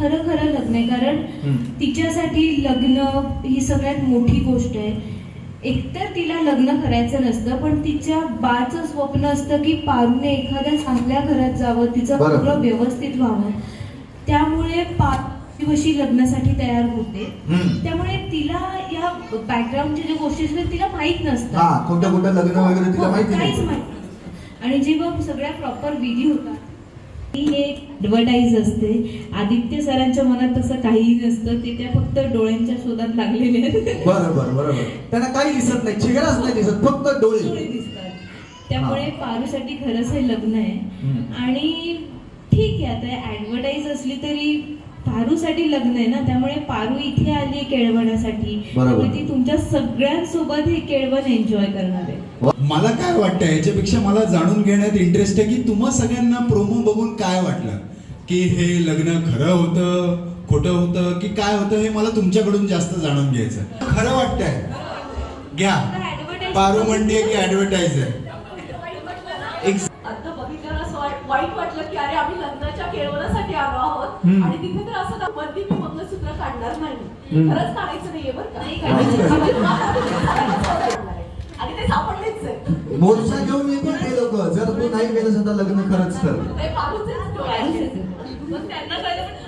खरं खरं लग्न आहे कारण. तिच्यासाठी लग्न ही सगळ्यात मोठी गोष्ट आहे एकतर तिला लग्न करायचं नसतं पण तिच्या बाचं स्वप्न असतं की पारूने एखाद्या चांगल्या घरात जावं तिचं. सगळं व्यवस्थित व्हावं त्यामुळे पार दिवशी लग्नासाठी तयार होते. त्यामुळे तिला या बॅकग्राऊंडच्या ज्या गोष्टी असतात तिला माहीत नसतं हा कोणत्या कोणत्या लग्न वगैरे तिला माहिती काहीच नाही माहीत नसतं. आणि जेव्हा सगळ्या प्रॉपर विधी होतात ही एक ऍडव्हर्टाईज असते. आदित्य सरांच्या मनात तसं काहीही नसतं. ते त्या फक्त डोळ्यांच्या शोधात लागलेले आहेत. बरोबर बरोबर. त्यांना काही दिसत नाही. चेहराच नाही दिसत फक्त डोळे. डोळे दिसतात. त्यामुळे पारूसाठी खरंच हे लग्न आहे. आणि ठीक आहे आता ऍडव्हर्टाईज असली तरी पारूसाठी लग्न आहे ना? त्यामुळे पारू इथे केळवण्यासाठी. ती तुमच्या सगळ्यांसोबत हे केळवण एन्जॉय करणार आहे. मला काय वाटतं याच्यापेक्षा मला जाणून घेण्यात इंटरेस्ट आहे की तुम्हा सगळ्यांना प्रोमो बघून काय वाटलं? की हे लग्न खरं होतं खोटं होतं की काय होतं हे मला तुमच्याकडून जास्त जाणून घ्यायचं खरं वाटतंय. घ्या. पारू म्हणते की ऍडव्हर्टाईज आहे वाईट वाटलं की अरे आम्ही लग्नाच्या केळवणासाठी आलो आहोत. आणि तिथे तर असं काढणार नाही. खरंच काढायचं नाहीये बरं का? काढायचं आणि ते सापडलेच आहे मोर्चा घेऊन येतील ते लोक. जर तू नाही केलं सुद्धा लग्न खरंच तर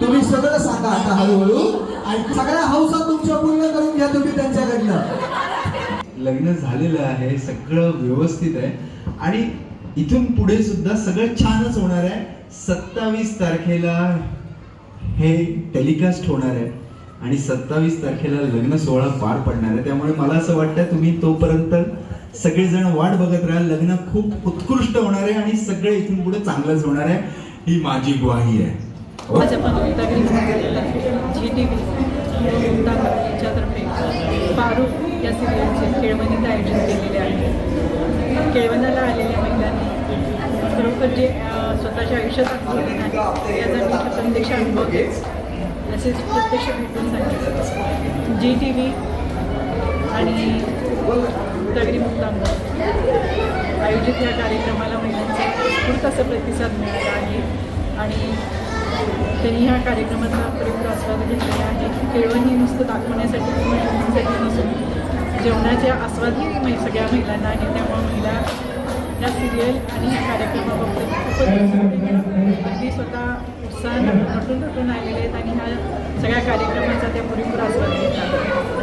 तुम्ही सगळं सांगा आता हळूहळू. आणि सगळ्या हौसा तुमच्या पूर्ण करून घ्या तुम्ही त्यांच्याकडनं. लग्न झालेलं आहे सगळं व्यवस्थित आहे. आणि इथून पुढे सुद्धा सगळं छानच होणार आहे. सत्तावीस तारखेला हे टेलिकास्ट होणार आहे. आणि सत्तावीस तारखेला लग्न सोहळा पार पडणार आहे. त्यामुळे मला असं वाटतं तुम्ही तोपर्यंत सगळेजण वाट बघत राहा लग्न खूप उत्कृष्ट होणार आहे आणि सगळे इथून पुढे चांगलंच होणार आहे. ही माझी ग्वाही आहे. माझ्या पनवेल जी टी व्ही यांच्यातर्फे पारू या सिरियलचे केळवणीचं आयोजन केलेले आहे केळवणाला आलेल्या महिलांनी खरोखर जे स्वतःच्या आयुष्यात अनुभवले नाही याचा मी प्रत्यक्ष अनुभव घेत तसेच प्रत्यक्ष भेटून सांगितलं जी टी व्ही आणि दगडी मुक्तांबर आयोजित या कार्यक्रमाला महिलांचा उत्स्फूर्त असा प्रतिसाद मिळाला आहे. आणि त्यांनी ह्या कार्यक्रमाचा पुरेपूर आस्वाद घेतलेला आहे केळवण ही नुसतं दाखवण्यासाठी किंवा शोधण्यासाठी नसून जेवणाच्या आस्वादही सगळ्या महिलांना आहे. त्यामुळे महिला या सिरियल आणि ह्या कार्यक्रमाबद्दल खूपच अगदी स्वतः उत्साहानं नटून नटून आलेले आहेत आणि ह्या सगळ्या कार्यक्रमाचा त्या पुरेपूर आस्वाद घेतात.